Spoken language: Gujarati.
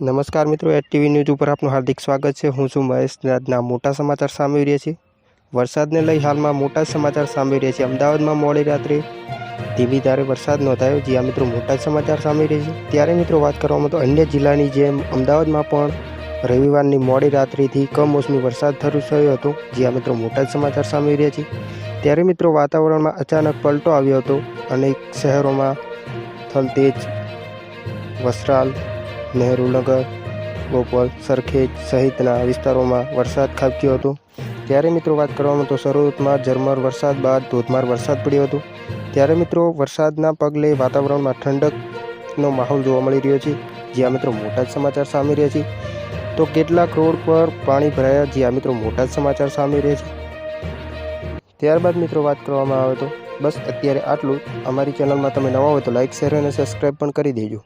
નમસ્કાર મિત્રો એટ ટીવી ન્યૂઝ ઉપર આપનું હાર્દિક સ્વાગત છે. હું છું મહેશ. આજના મોટા સમાચાર સામે રહ્યા છે વરસાદને લઈ હાલમાં મોટા સમાચાર સામે આવી રહ્યા છે. અમદાવાદમાં મોડી રાત્રે ધીમી ધારે વરસાદ નોંધાયો. જ્યાં મિત્રો મોટા સમાચાર સામે રહ્યા છે. ત્યારે મિત્રો વાત કરવામાં તો અન્ય જિલ્લાની જેમ અમદાવાદમાં પણ રવિવારની મોડી રાત્રિથી કમોસમી વરસાદ શરૂ થયો હતો. જ્યાં મિત્રો મોટા સમાચાર સામે રહ્યા છે. ત્યારે મિત્રો વાતાવરણમાં અચાનક પલટો આવ્યો હતો. અનેક શહેરોમાં થલતેજ, વસ્ત્રાલ નહેરુનગર ગોપાલ સરખેજ સહિતના વિસ્તારોમાં વરસાદ ખાબક્યો હતો. ત્યારે મિત્રો વાત કરવામાં તો શરૂઆતમાં ઝરમર વરસાદ બાદ ધોધમાર વરસાદ પડ્યો હતો. ત્યારે મિત્રો વરસાદના પગલે વાતાવરણમાં ઠંડકનો માહોલ જોવા મળી રહ્યો છે. જ્યાં મિત્રો મોટા જ સમાચાર સામે રહ્યા છે. તો કેટલાક રોડ પર પાણી ભરાયા, જ્યાં મિત્રો મોટા જ સમાચાર સામે રહ્યા છે. ત્યારબાદ મિત્રો વાત કરવામાં આવે તો બસ અત્યારે આટલું અમારી ચેનલમાં તમે નવા હોય તો લાઇક શેર અને સબસ્ક્રાઈબ પણ કરી દેજો.